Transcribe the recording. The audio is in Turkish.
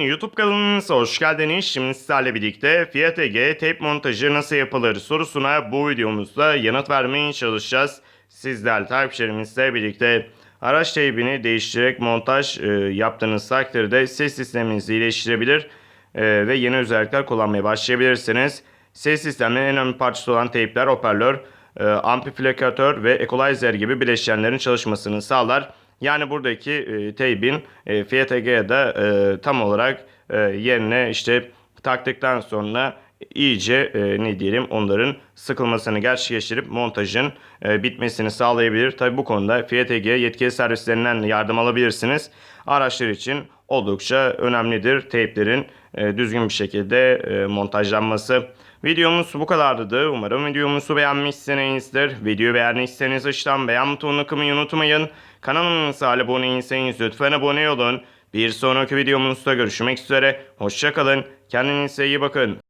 YouTube kanalımıza hoş geldiniz. Şimdi sizlerle birlikte Fiat Ege tape montajı nasıl yapılır sorusuna bu videomuzda yanıt vermeye çalışacağız. Sizler takipçilerimizle birlikte araç teybini değiştirerek montaj e, yaptığınız takdirde ses sisteminizi iyileştirebilir e, ve yeni özellikler kullanmaya başlayabilirsiniz. Ses sisteminin en önemli parçası olan teypler hoparlör, e, amplifikatör ve equalizer gibi bileşenlerin çalışmasını sağlar. Yani buradaki e, teybin e, Egea'da e, tam olarak e, yerine işte taktıktan sonra iyice e, ne diyelim onların sıkılmasını gerçekleştirip montajın e, bitmesini sağlayabilir. Tabi bu konuda Egea yetkili servislerinden yardım alabilirsiniz. Araçlar için oldukça önemlidir teyplerin e, düzgün bir şekilde e, montajlanması. Videomuz bu kadardı. Umarım videomuzu beğenmişsinizdir. Videoyu beğendiyseniz aşağıdan beğen butonuna kılmayı unutmayın. Kanalımıza abone değilseniz lütfen abone olun. Bir sonraki videomuzda görüşmek üzere. Hoşçakalın. Kendinize iyi bakın.